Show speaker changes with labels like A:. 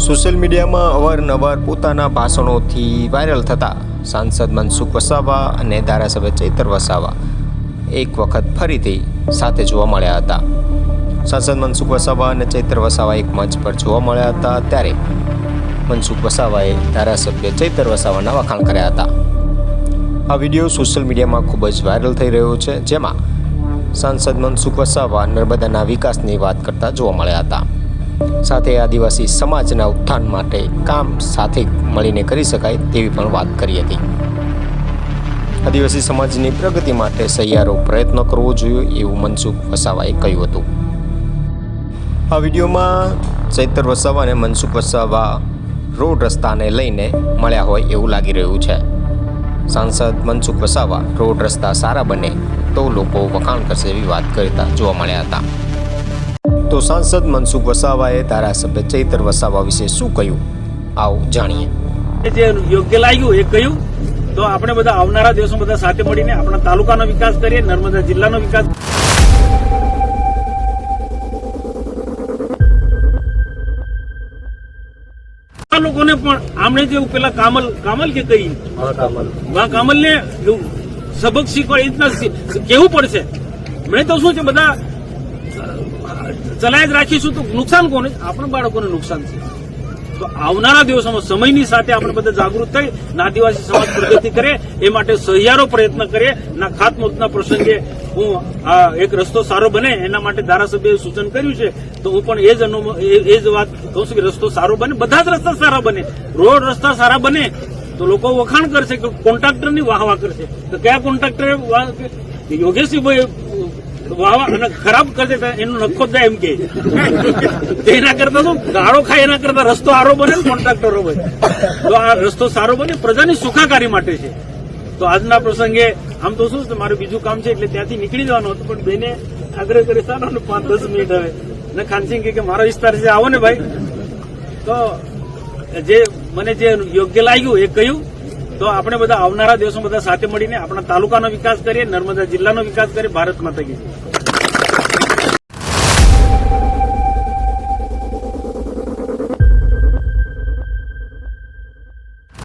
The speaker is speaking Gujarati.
A: સોશિયલ મીડિયામાં અવારનવાર પોતાના ભાષણોથી વાયરલ થતા સાંસદ મનસુખ વસાવા અને ધારાસભ્ય ચૈતર વસાવા એક વખત ફરીથી સાથે જોવા મળ્યા હતા. સાંસદ મનસુખ વસાવા અને ચૈતર વસાવા એક મંચ પર જોવા મળ્યા હતા ત્યારે મનસુખ વસાવાએ ધારાસભ્ય ચૈતર વસાવાના વખાણ કર્યા હતા. આ વીડિયો સોશિયલ મીડિયામાં ખૂબ જ વાયરલ થઈ રહ્યો છે, જેમાં સાંસદ મનસુખ વસાવા નર્મદાના વિકાસની વાત કરતા જોવા મળ્યા હતા. સાથે આદિવાસી સમાજના ઉત્થાન માટે કામ સાથે મળીને કરી શકાય તેવી પણ વાત કરી હતી. આદિવાસી સમાજની પ્રગતિ માટે સહિયારો પ્રયત્ન કરવો જોઈએ એવું મનસુખ વસાવાએ કહ્યું હતું. આ વિડીયોમાં ચૈતર વસાવા અને મનસુખ વસાવા રોડ રસ્તાને લઈને મળ્યા હોય એવું લાગી રહ્યું છે. સાંસદ મનસુખ વસાવા રોડ રસ્તા સારા બને તો લોકો વખાણ કરશે એવી વાત કરતા જોવા મળ્યા હતા. તો સાંસદ મનસુખ વસાવાએ ધારાસભ્ય ચૈતર વસાવા વિશે શું કહ્યું? આવો જાણીએ.
B: જે યોગ્ય લાગ્યું એ કહ્યું. તો આપણે બધા આવનારા દિવસો બધા સાથે મળીને આપણા તાલુકાનો વિકાસ કરીએ નર્મદા જિલ્લાનો વિકાસ લોકોને પણ આમણે જે પેલા કામલ કામલ કે કહી વા કામલ. ને સબક શીખવા એ રીતના કેવું પડશે. મેં તો શું છે બધા ચલાય જ રાખીશું તો નુકસાન કોને? આપણા બાળકોને નુકસાન છે. તો આવનારા દિવસોમાં સમયની સાથે આપણે બધા જાગૃત થઈ આદિવાસી સમાજ પ્રગતિ કરે, એ માટે સહિયારો પ્રયત્ન કરીએ ના ખાતમુહૂર્તના પ્રસંગે હું એક રસ્તો સારો બને, એના માટે ધારાસભ્યએ સૂચન કર્યું છે. તો હું પણ એ જ એ- જ વાત કહું છું કે રસ્તો સારો બને, બધા જ રસ્તા સારા બને. રોડ રસ્તા સારા બને, તો લોકો વખાણ કરશે કે કોન્ટ્રાક્ટરની વાહ વાહ કરશે. તો કયા કોન્ટ્રાક્ટરે યોગેશભાઈ વાવા અને ખરાબ કરશે તો એનો નખો જાય એમ કે. એના કરતા શું ગાળો ખાય, એના કરતા રસ્તો સારો બને કોન્ટ્રાક્ટરો બને તો આ રસ્તો સારો બને, પ્રજાની સુખાકારી માટે છે. તો આજના પ્રસંગે આમ તો શું મારું બીજું કામ છે એટલે ત્યાંથી નીકળી જવાનું હતું, પણ બેને આગ્રહ કરી સારો, ને પાંચ, દસ મિનિટ હવે. ને ખાનસિંહ કે, મારો વિસ્તાર છે, આવો ને ભાઈ. તો જે મને જે યોગ્ય લાગ્યું, એ કહ્યું. તો આપણે બધા આવનારા દિવસો બધા સાથે મળીને આપણા તાલુકાનો વિકાસ કરીએ, નર્મદા જિલ્લાનો વિકાસ કરીએ ભારત માતા કી જય.